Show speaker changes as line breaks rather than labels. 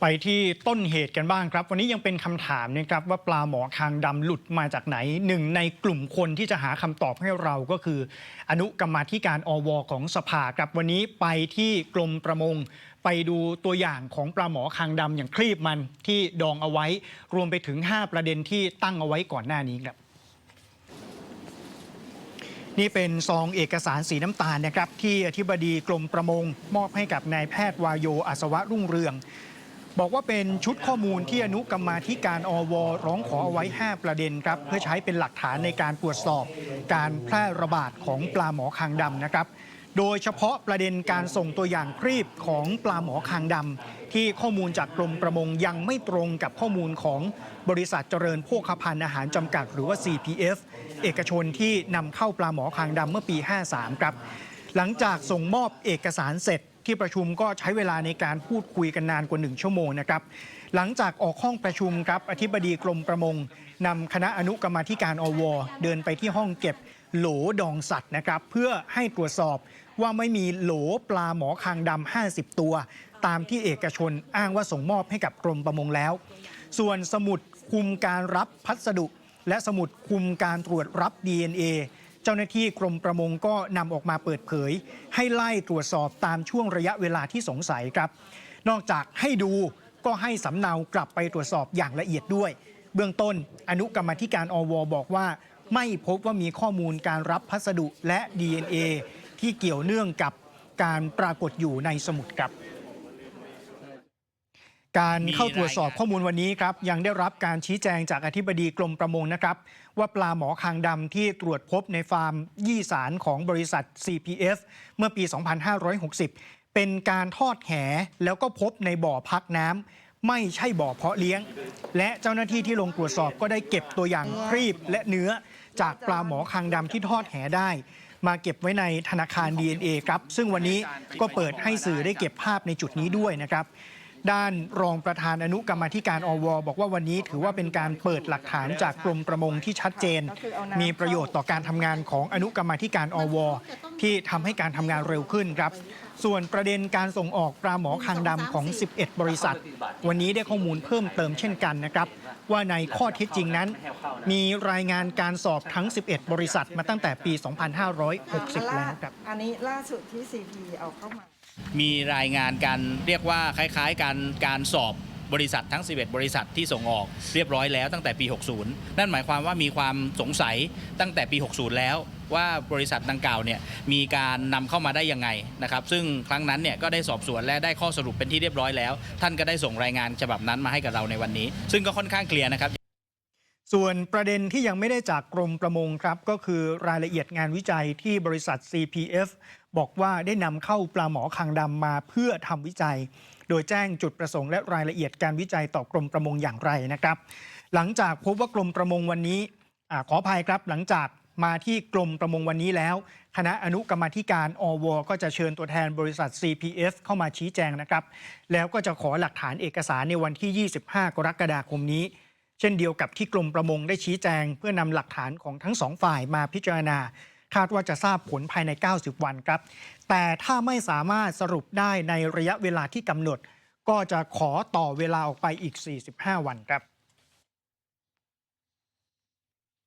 ไปที่ต้นเหตุกันบ้างครับ วันนี้ยังเป็นคำถามนะครับว่าปลาหมอคางดำหลุดมาจากไหนหนึ่งในกลุ่มคนที่จะหาคำตอบให้เราก็คือ อนุกรรมาธิการอวของสภาครับวันนี้ไปที่กรมประมง ไปดูตัวอย่างของปลาหมอคางดำอย่างครีบมันที่ดองเอาไว้ รวมไปถึง 5 ประเด็นที่ตั้งเอาไว้ก่อนหน้านี้ครับนี่เป็นซองเอกสารสีน้ำตาลนะครับที่อธิบดีกรมประมง มอบให้กับนายแพทย์วายโยอัศวะรุ่งเรือง บอกว่าเป็นชุดข้อมูลที่อนุกรรมาธิการอว ร้องขอเอาไว้ 5 ประเด็นครับ เพื่อใช้เป็นหลักฐานในการตรวจสอบการแพร่ระบาดของปลาหมอคางดำนะครับ โดยเฉพาะประเด็นการส่งตัวอย่างครีบของปลาหมอคางดำที่ข้อมูลจากกรมประมงยังไม่ตรงกับข้อมูลของบริษัทเจริญโภคภัณฑ์อาหารจำกัด หรือว่า CPF เอกชนที่นำเข้าปลาหมอคางดำเมื่อปี 53 ครับหลังจากส่งมอบเอกสารเสร็จ ที่ประชุมก็ใช้เวลาในการพูดคุยกันนานกว่าหนึ่งชั่วโมงนะครับ หลังจากออกห้องประชุมครับอธิบดีกรมประมงนำคณะอนุกรรมาธิการอว เดินไปที่ห้องเก็บโหลดองสัตว์นะครับ เพื่อให้ตรวจสอบว่าไม่มีโหลปลาหมอคางดำ50 ตัว ตามที่เอกชนอ้างว่าส่งมอบให้กับกรมประมงแล้ว ส่วนสมุดคุมการรับพัสดุ และสมุดคุมการตรวจรับ DNA เจ้าหน้าที่กรมประมงก็นำออกมาเปิดเผย ให้ไล่ตรวจสอบตามช่วงระยะเวลาที่สงสัยครับ นอกจากให้ดูก็ให้สำเนากลับไปตรวจสอบอย่างละเอียดด้วย เบื้องต้นอนุกรรมธิการอวบอกว่า ไม่พบว่ามีข้อมูลการรับพัสดุและ DNA ที่เกี่ยวเนื่องกับการปรากฏอยู่ในสมุดครับ การเข้าตรวจสอบข้อมูลวันนี้ครับยังได้รับการชี้แจงจากอธิบดีกรมประมงนะครับ ว่าปลาหมอคางดำที่ตรวจพบในฟาร์มยี่สารของบริษัท CPF เมื่อปี 2560 เป็นการทอดแหแล้วก็พบในบ่อพักน้ำไม่ใช่บ่อเพาะเลี้ยง และเจ้าหน้าที่ที่ลงตรวจสอบก็ได้เก็บตัวอย่างครีบและเนื้อ จากปลาหมอคางดำที่ทอดแหได้มาเก็บไว้ในธนาคาร DNA ครับ ซึ่งวันนี้ก็เปิดให้สื่อได้เก็บภาพในจุดนี้ด้วยนะครับ ด้านรองประธานอนุกรรมธิการอว บอกว่าวันนี้ถือว่าเป็นการเปิดหลักฐานจากกรมประมงที่ชัดเจน มีประโยชน์ต่อการทำงานของอนุกรรมธิการอว ที่ทำให้การทำงานเร็วขึ้นครับส่วนประเด็นการส่งออกปลาหมอคางดำของ 11 บริษัท วันนี้ได้ข้อมูลเพิ่มเติมเช่นกันนะครับ ว่าในข้อเท็จจริงนั้น มีรายงานการสอบทั้ง 11 บริษัทมาตั้งแต่ปี 2560 แล้วครับ
อันนี้ล่าสุดที่ CP เอาเข้ามา
มีรายงานการเรียกว่าคล้ายๆ การการสอบบริษัททั้ง 11 บริษัทที่ส่งออกเรียบร้อยแล้วตั้งแต่ปี 60 นั่นหมายความว่ามีความสงสัยตั้งแต่ปี 60 แล้วว่าบริษัทดังกล่าวเนี่ยมีการนำเข้ามาได้ยังไงนะครับ ซึ่งครั้งนั้นเนี่ยก็ได้สอบสวนและได้ข้อสรุปเป็นที่เรียบร้อยแล้ว ท่านก็ได้ส่งรายงานฉบับนั้นมาให้กับเราในวันนี้ ซึ่งก็ค่อนข้างเคลียร์นะครับ
ส่วนประเด็นที่ยังไม่ได้จากกรมประมงครับ ก็คือรายละเอียดงานวิจัยที่บริษัท CPF บอกว่าได้นำเข้าปลาหมอคางดำมาเพื่อทำวิจัย โดยแจ้งจุดประสงค์และรายละเอียดการวิจัยต่อกรมประมงอย่างไรนะครับ หลังจากพบว่ากรมประมงวันนี้อขออภัยครับหลังจากมาที่กรมประมงวันนี้แล้ว คณะอนุกรรมธิการอว ก็จะเชิญตัวแทนบริษัท CPF เข้ามาชี้แจงนะครับ แล้วก็จะขอหลักฐานเอกสารในวันที่ 25 กรกฎาคมนี้ เช่นเดียวกับที่กรมประมงได้ชี้แจง เพื่อนำหลักฐานของทั้งสองฝ่ายมาพิจารณา คาดว่าจะทราบผลภายใน 90 วันครับ แต่ถ้าไม่สามารถสรุปได้ในระยะเวลาที่กำหนด ก็จะขอต่อเวลาออกไปอีก 45 วันครับ